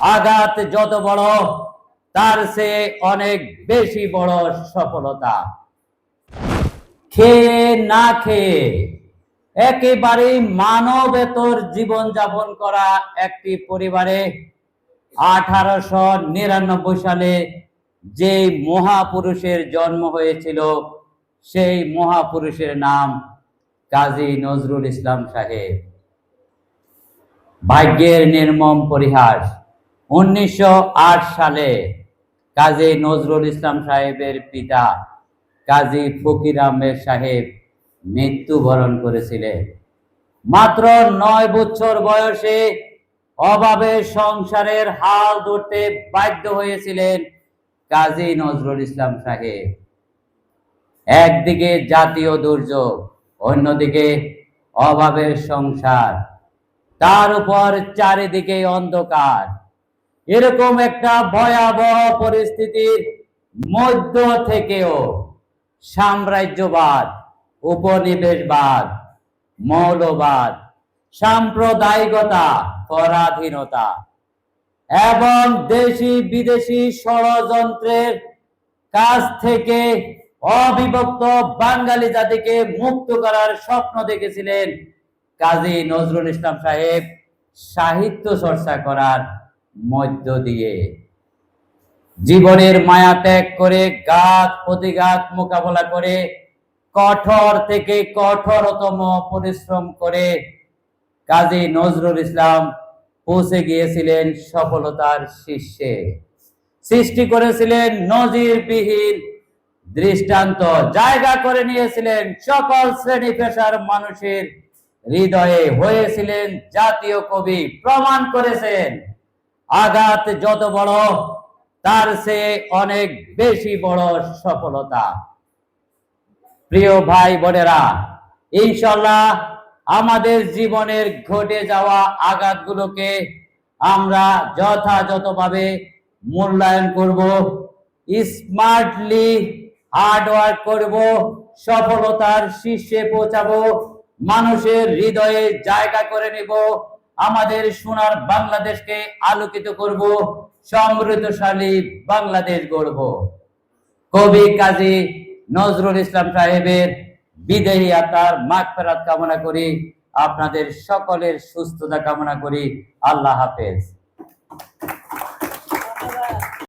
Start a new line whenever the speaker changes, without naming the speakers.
আঘাত যত বড়, তার সে অনেক বেশি বড় সফলতা। খেয়ে না খেয়ে একেবারে মানবেতর জীবন যাপন করা একটি পরিবারে আঠারোশো নিরানব্বই সালে যে মহাপুরুষের জন্ম হয়েছিল, সেই মহাপুরুষের নাম কাজী নজরুল ইসলাম সাহেব। ভাগ্যের নির্মম পরিহাস। উনিশশো আট সালে কাজী নজরুল ইসলাম সাহেবের পিতা কাজী ফকির আহমেদ সাহেব মৃত্যুবরণ করেছিলেন। মাত্র নয় বছর বয়সে অভাবে সংসারের হাল ধরতে বাধ্য হয়েছিলেন কাজী নজরুল ইসলাম সাহেব। একদিকে জাতীয় দুর্যোগ, অন্যদিকে অভাবের সংসার, তার উপর চারিদিকে অন্ধকার। এরকম একটা ভয়াবহ পরিস্থিতির মধ্য থেকেও সাম্রাজ্যবাদ, উপনিবেশবাদ, মৌলবাদ, সাম্প্রদায়িকতা, পরাধীনতা এবং দেশি বিদেশি ষড়যন্ত্রের কাছ থেকে অবিভক্ত বাঙালি জাতিকে মুক্ত করার স্বপ্ন দেখেছিলেন কাজী নজরুল ইসলাম সাহেব সাহিত্য চর্চা করার মধ্য দিয়ে। জীবনের মায়া ত্যাগ করে গাছ প্রতিঘাত মোকাবেলা করে, কঠোর থেকে কঠোরতম পরিশ্রম করে কাজী নজরুল ইসলাম পৌঁছে গিয়েছিলেন সফলতার শীর্ষে। সৃষ্টি করেছিলেন নজিরবিহীন দৃষ্টান্ত, জায়গা করে নিয়েছিলেন সকল শ্রেণি পেশার মানুষের হৃদয়ে। হয়েছিলেন জাতীয় কবি, প্রমাণ করেছেন আঘাত যত বড়, তার সে অনেক বেশি বড় সফলতা। প্রিয় ভাই বোনেরা ইনশাল্লাহ আমাদের জীবনের ঘটে যাওয়া আঘাতগুলোকে আমরা যথাযথভাবে মূল্যায়ন করব, স্মার্টলি হার্ডওয়ার্ক করব, সফলতার শীর্ষে পৌঁছাবো, মানুষের হৃদয়ে জায়গা করে নেব আমাদের সোনার বাংলাদেশকে আলোকিত করব, সমৃদ্ধশালী বাংলাদেশ গড়ব। কবি কাজী নজরুল ইসলাম সাহেবের বিদায়ী আত্মার মাঘ ফেরাত কামনা করি। আপনাদের সকলের সুস্থতা কামনা করি। আল্লাহ হাফেজ।